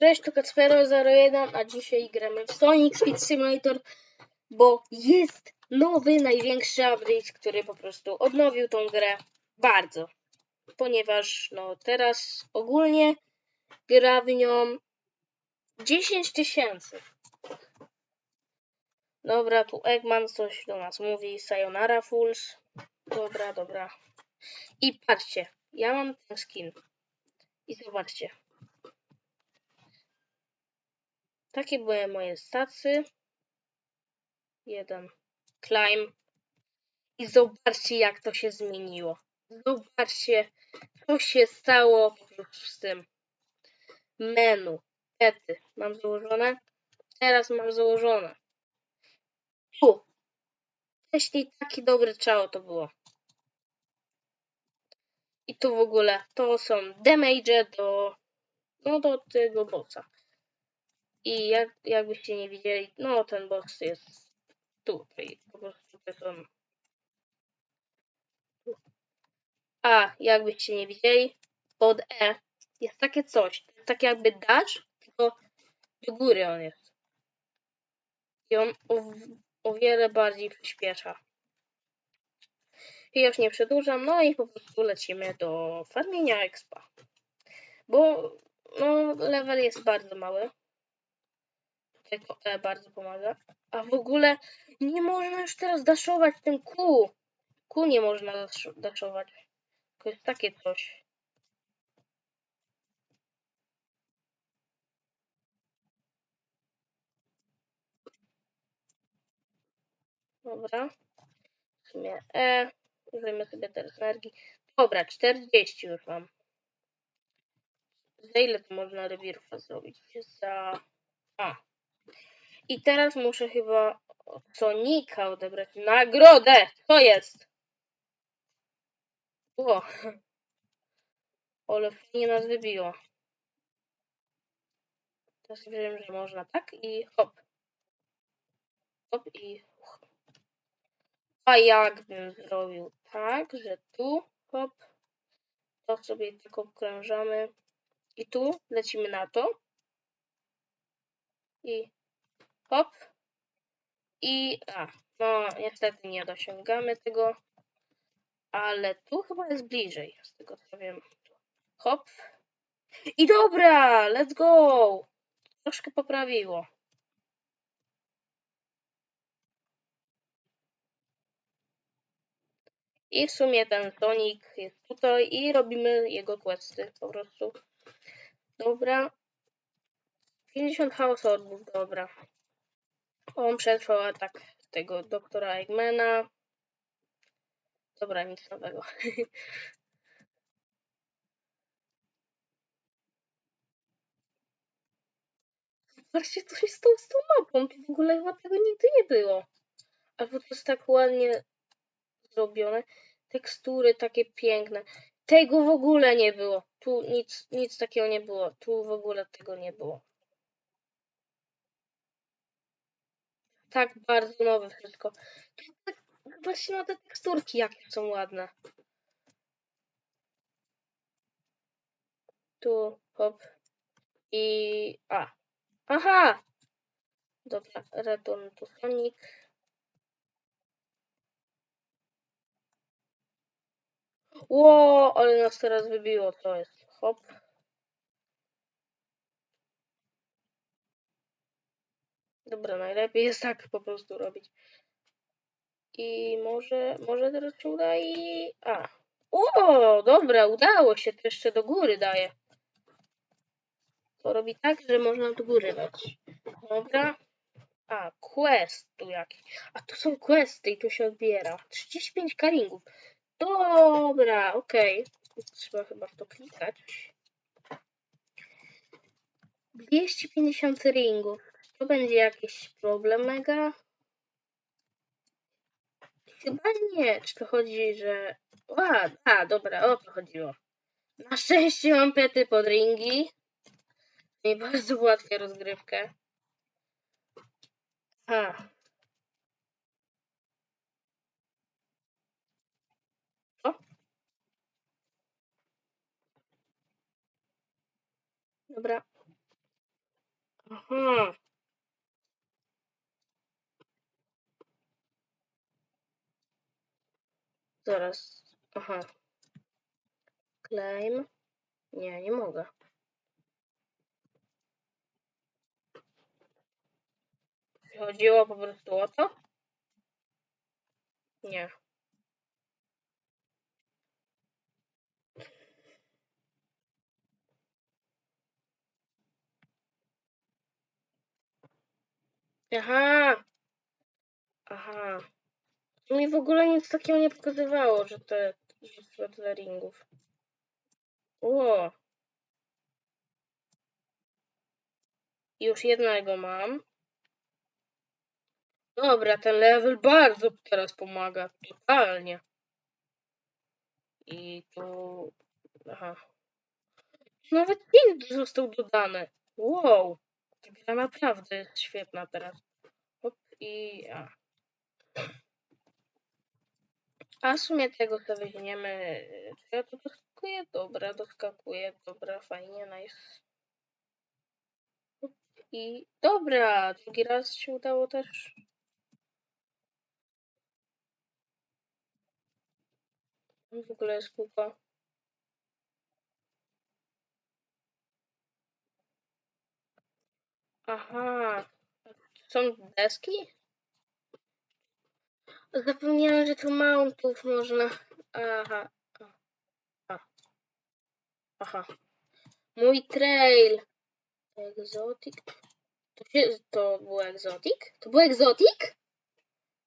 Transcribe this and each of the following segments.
Cześć, to Kacpero01, a dzisiaj gramy w Sonic Speed Simulator, bo jest nowy, największy update, który po prostu odnowił tą grę bardzo. Ponieważ no teraz ogólnie gra w nią 10 tysięcy. Dobra, tu Eggman coś do nas mówi, Sayonara Fools. Dobra, dobra. I patrzcie, ja mam ten skin. I zobaczcie. Takie były moje stacy. Jeden. Climb. I zobaczcie, jak to się zmieniło. Zobaczcie, co się stało z tym menu. Pety. Mam założone? Teraz mam założone. Tu. Wcześniej taki dobry czao to było. I tu w ogóle to są damage do, no do tego bossa. I jak, jakbyście nie widzieli, no ten boss jest tutaj. Po prostu to są. A jakbyście nie widzieli, pod E jest takie coś. Tak jakby dash, tylko do góry on jest. I on o, o wiele bardziej przyspiesza. I już nie przedłużam, no i po prostu lecimy do farmienia expa. Bo no, level jest bardzo mały. Tylko E bardzo pomaga. A w ogóle nie można już teraz daszować tym Q. Q nie można dasz- daszować. To jest takie coś. Dobra. W sumie E. Użyjmy sobie teraz energii. Dobra, 40 już mam. Za ile to można rewirów zrobić? Za... A. I teraz muszę chyba Sonika odebrać nagrodę. Co jest? O. Ale fajnie nas wybiło. Teraz wiem, że można tak i hop. Hop i A jakbym zrobił tak, że tu hop. To sobie tak obkrążamy. I tu lecimy na to. I hop. I a, no niestety nie dosięgamy tego. Ale tu chyba jest bliżej, z tego co wiem. Hop. I dobra, let's go! Troszkę poprawiło. I w sumie ten Sonic jest tutaj i robimy jego questy po prostu. Dobra. 50 House Orbów, dobra. On przetrwał atak tego doktora Eggmana. Dobra, nic nowego. Zobaczcie, co się stało z tą mapą. W ogóle chyba tego nigdy nie było. Albo to jest tak ładnie zrobione. Tekstury takie piękne. Tego w ogóle nie było. Tu nic, nic takiego nie było. Tu w ogóle tego nie było. Tak bardzo nowe wszystko. Zobaczcie na te teksturki, jakie są ładne. Tu, hop. I... A. Aha! Dobra, return to Sonic. Ło, ale nas teraz wybiło, to jest. Hop. Dobra, najlepiej jest tak po prostu robić. I może, może teraz się uda i... A. O, dobra, udało się, to jeszcze do góry daje. To robi tak, że można do góry dać. Dobra. A, quest tu jakiś. A tu są questy i tu się odbiera. 35 karingów. Dobra, okej. Trzeba chyba w to klikać. 250 ringów. To będzie jakiś problem mega? Chyba nie. Czy to chodzi, że... A, a, dobra, o to chodziło. Na szczęście mam pety pod ringi. I bardzo ułatwia rozgrywkę. A. O. Dobra. Aha. Zaraz. Aha. Claim. Nie, nie mogę. Chodziło po prostu o to? Nie. Aha. Aha. Mi w ogóle nic takiego nie pokazywało, że te że ringów. O. Już jednego mam. Dobra, ten level bardzo teraz pomaga. Totalnie. I tu... Aha. Nawet pięć został dodany. Wow. Ta naprawdę jest świetna teraz. Hop i... A. A w sumie tego co weźmiemy... Czy ja to doskakuję? Dobra, doskakuję. Dobra, fajnie, nice. I... Dobra, drugi raz się udało też. W ogóle jest kółko. Aha. Są deski? Zapomniałem, że tu mountów można. Aha. Aha. Mój trail. Exotic. To, to był exotic? To był exotic?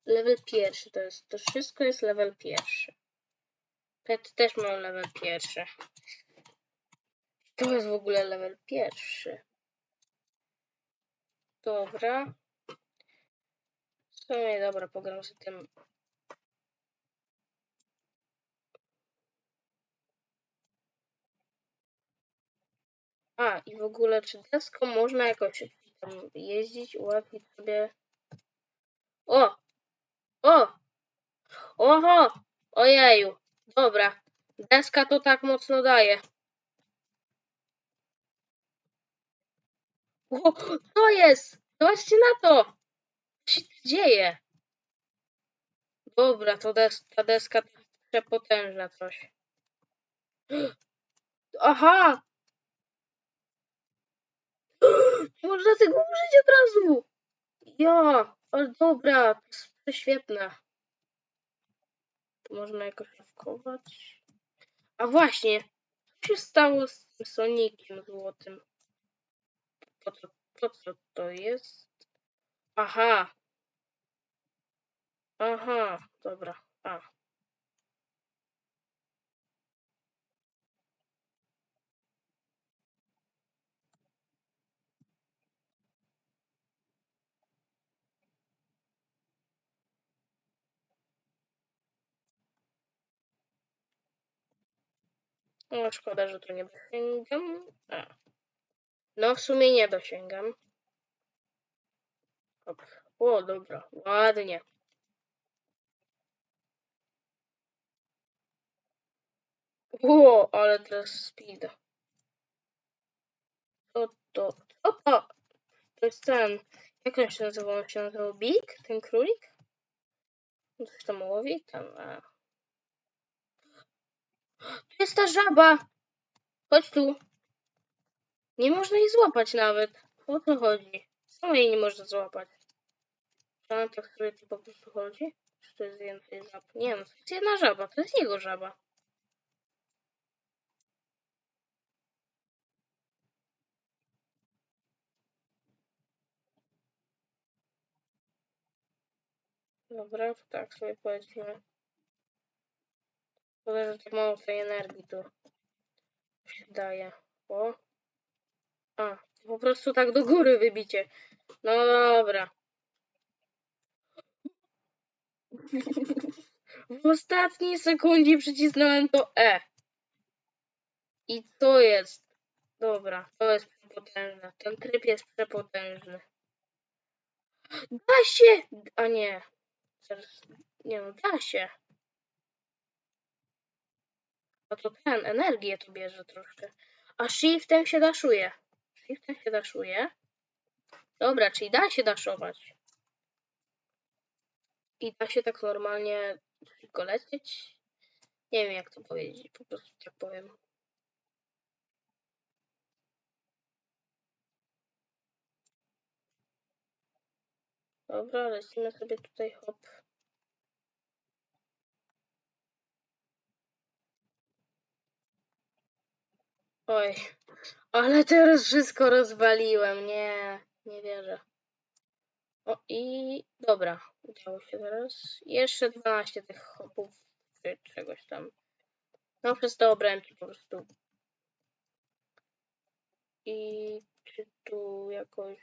Level pierwszy to jest. To wszystko jest level pierwszy. Pet też mam level pierwszy. To jest w ogóle level pierwszy. Dobra. Sumie dobra, pogram z tym. A, i w ogóle czy deską można jakoś tam jeździć, ułatwić sobie... O! O! Oho! Ojeju! Dobra. Deska to tak mocno daje. O, co jest? Zobaczcie na to! Się dzieje? Dobra, to des ta deska jest przepotężna coś. Aha! Można tego użyć od razu! Ja, ale dobra, to jest prześwietne. To można jakoś szafkować. A właśnie, co się stało z tym Sonikiem złotym? Po co, po co to jest? Aha. Aha, dobra. A. No, szkoda, że to nie dosięgam. A. No, w sumie nie dosięgam. Hop. O, dobra, ładnie. O, ale teraz speed. Co to? Co to? To jest ten. Jak on się nazywał? On się nazywał Big? Ten królik? Coś tam łowi? Tam. A. Tu jest ta żaba! Chodź tu. Nie można jej złapać nawet. O co chodzi? Samo jej nie można złapać. Czy on tak sobie tu po prostu chodzi? Czy to jest więcej żab? Nie no, to jest jedna żaba. To jest jego żaba. Dobra, to tak sobie polecimy. Szkoda, że tak mało tej energii tu się daje. O. A, po prostu tak do góry wybicie. No dobra. W ostatniej sekundzie przycisnąłem to E. I to jest. Dobra, to jest przepotężne. Ten tryb jest przepotężny. Da się! A nie. Nie no, da się. A to ten, energię to bierze troszkę. A shiftem się daszuje. Shiftem się daszuje. Dobra, czyli da się daszować. I da się tak normalnie tylko lecieć. Nie wiem jak to powiedzieć, po prostu tak powiem. Dobra, lecimy sobie tutaj hop. Oj, ale teraz wszystko rozwaliłem. Nie, nie wierzę. O i dobra, udało się teraz. Jeszcze 12 tych hopów, czy czegoś tam. No przez te obręczy po prostu. I czy tu jakoś...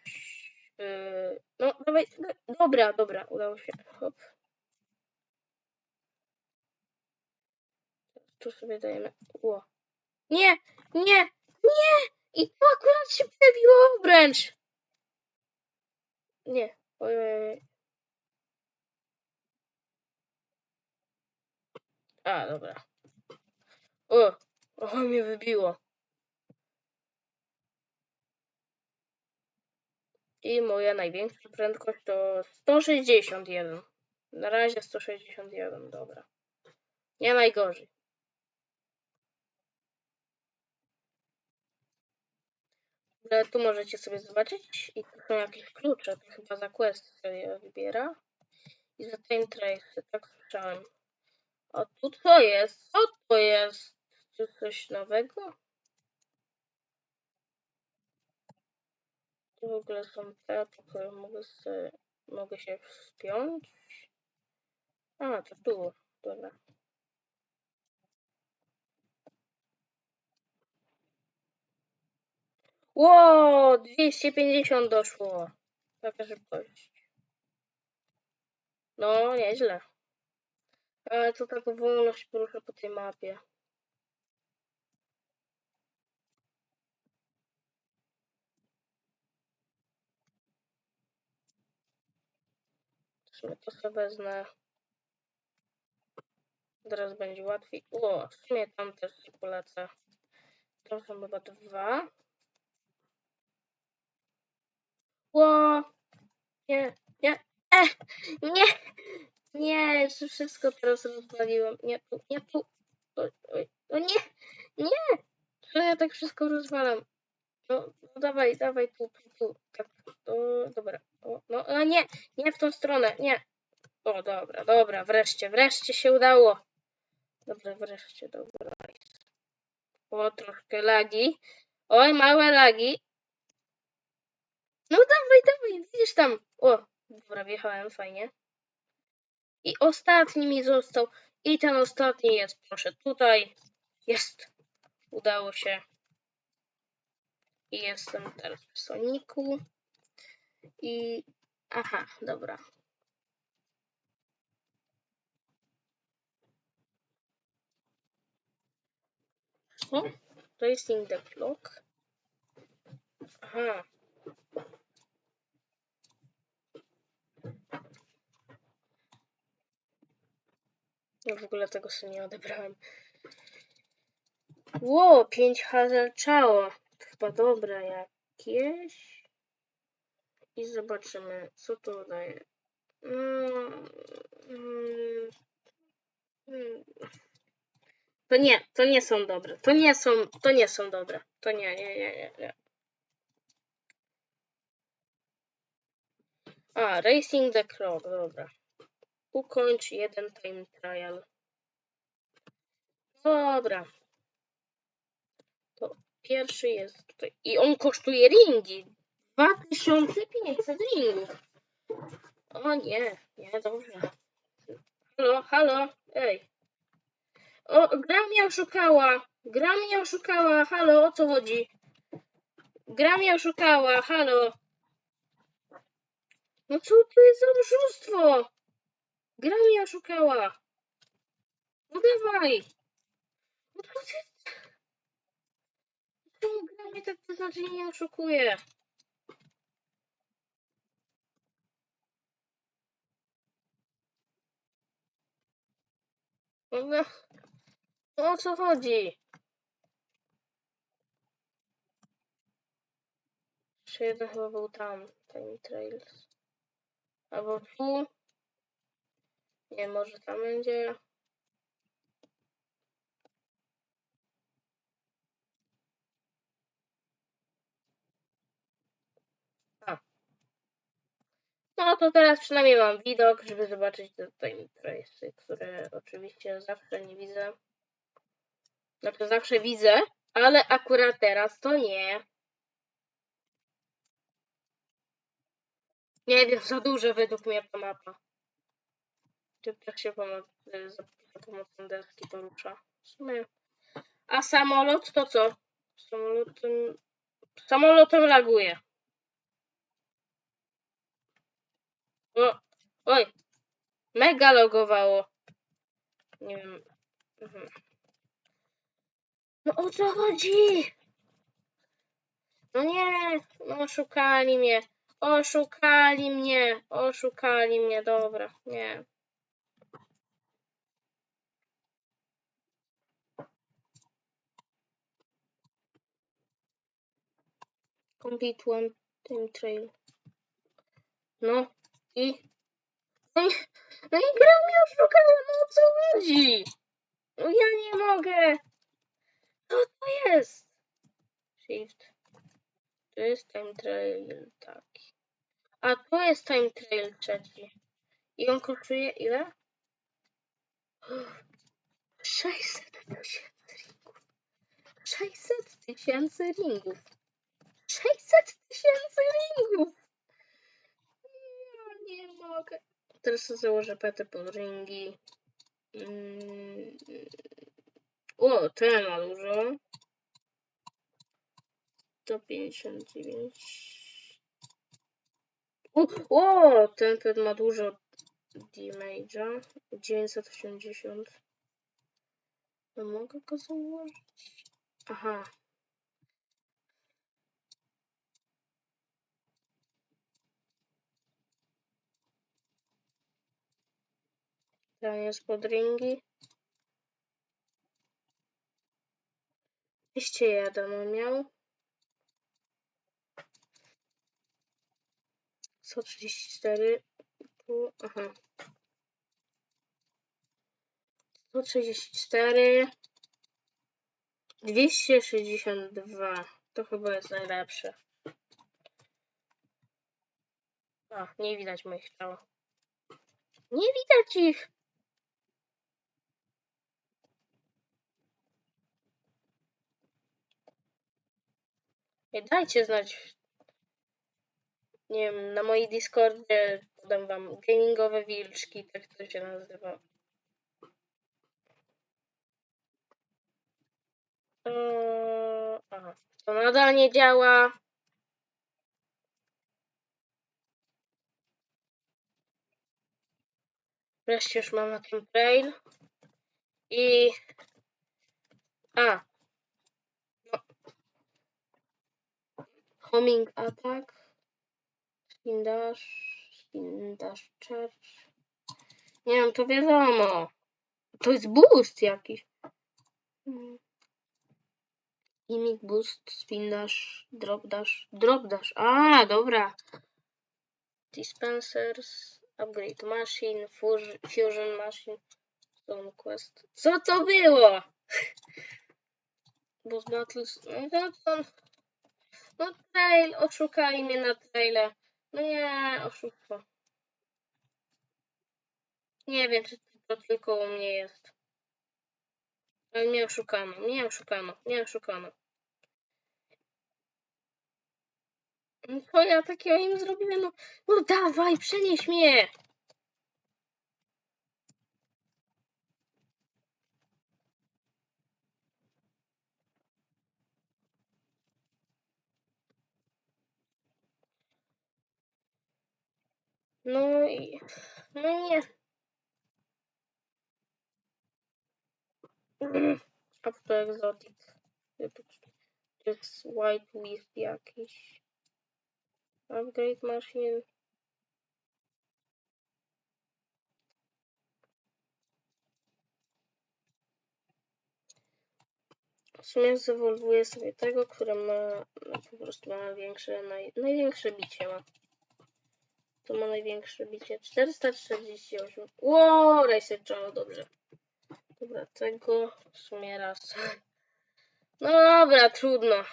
Yy, no dawaj, do- dobra, dobra, udało się. Hop. Tu sobie dajemy. Ło. Nie, nie, nie! I tu akurat się pojawiło obręcz. Nie. Oj, oj, oj. A, dobra. O, o, mnie wybiło. I moja największa prędkość to 161. Na razie 161, dobra. Nie najgorzej. Ale tu możecie sobie zobaczyć i tu są jakieś klucze, to chyba za quest sobie wybiera. I za ten trace, tak słyszałem. A tu co jest? Co to jest? Czy coś nowego? Tu w ogóle są te, po które mogę, mogę się wspiąć. A, to tu. Dobra. Ło, 250 doszło. Taka szybkość. No, nieźle. Ale to tak wolno się porusza po tej mapie. Sumie to sobie wezmę. Teraz będzie łatwiej. O, w sumie tam też polecę. To są chyba dwa. Ło! Nie, nie, e, nie, nie, jeszcze wszystko teraz rozwaliłem. Nie tu, nie tu. O, o nie, nie! Co ja tak wszystko rozwalam? No, no dawaj, dawaj tu, tu, tu. Tak, o, dobra. O, no, a nie, nie w tą stronę, nie. O, dobra, dobra, wreszcie, wreszcie się udało. Dobra, wreszcie, dobra. O, troszkę lagi. Oj, małe lagi. No dawaj, dawaj, widzisz tam. O, dobra, wjechałem, fajnie. I ostatni mi został. I ten ostatni jest, proszę, tutaj. Jest. Udało się. I jestem teraz w Soniku. I... Aha, dobra. O, Racing the Clock. Aha. W ogóle tego sobie nie odebrałem. Ło, 5 hazarczało. Chyba dobre jakieś. I zobaczymy, co to daje. Mm, mm, mm. To nie, to nie są dobre. To nie są, to nie są dobre. To nie, nie, nie, nie. nie. A, Racing the Clock, dobra. Ukończ jeden time trial. Dobra. To pierwszy jest tutaj. I on kosztuje ringi. 2500 ringów. O nie, nie, dobrze. Halo, halo, ej. O, gra mnie oszukała. Gra mnie oszukała. Halo, o co chodzi? Gra mnie oszukała. Halo. No co to jest za oszustwo? Gra mnie oszukała. No dawaj. Czemu gra mnie tak beznadziejnie oszukuje? No, o co chodzi? Jeszcze jeden chyba był tam, Time Trails. Albo tu. Nie, może tam będzie. No to teraz przynajmniej mam widok, żeby zobaczyć te Trailsy, które oczywiście zawsze nie widzę. Znaczy zawsze widzę, ale akurat teraz to nie. Nie wiem, za dużo według mnie ta mapa. Typ się pomoc, za za pomocą deski porusza. W sumie. A samolot to co? Samolotem, samolotem laguje. O, oj, mega logowało. Nie wiem. Mhm. No o co chodzi? No nie, no oszukali mnie. Oszukali mnie, oszukali mnie, dobra, nie. Complete one time trail. No i... No i, no i gra mnie oszukała, no o co chodzi? No ja nie mogę. Co to jest? Shift. To jest time trail taki. A tu jest time trail trzeci. I on kosztuje ile? 600 tysięcy ringów. 600 tysięcy ringów. 600 tysięcy ringów. Ja nie mogę. Teraz założę petę pod ringi. Mm. O, ten ma dużo. 159. O, o, ten pet ma dużo damage'a. 980. No mogę go założyć? Aha. Ten jest pod ringi. 201 on miał. 134. Tu, aha. 134. 262. To chyba jest najlepsze. A, nie widać moich ciał. Nie widać ich. Dajcie znać. Nie wiem, na mojej Discordzie podam wam gamingowe wilczki, tak to się nazywa. Eee, aha, to nadal nie działa. Wreszcie już mam na tym trail. I... A. Homing attack. Spin dash. Spin dash charge. Nie wiem, to wiadomo. To jest boost jakiś. Mm. Gimmick boost, spin dash, drop dash, drop dash. A, dobra. Dispensers, upgrade machine, fusion, machine, stone quest. Co to było? Boss battles, no to, no trail, oszukali mnie na traile. No nie, oszustwo. Nie wiem, czy to tylko u mnie jest. Ale mnie oszukano, mnie oszukano, mnie oszukano. No Co ja takiego im zrobiłem? No, no dawaj, przenieś mnie! No i... No nie. Up to exotic. To jest white wisp jakiś. Upgrade machine. W sumie zawolwuję sobie tego, który ma no, po prostu ma największe, naj, największe bicie ma. To ma największe bicie. 448. Ło, rejseczało, dobrze. Dobra, tego w sumie raz. No dobra, trudno.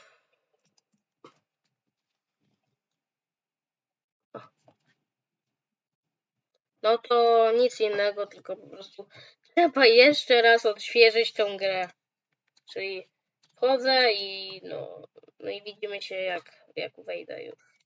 No to nic innego, tylko po prostu trzeba jeszcze raz odświeżyć tą grę. Czyli wchodzę i no, no i widzimy się jak, jak wejdę już.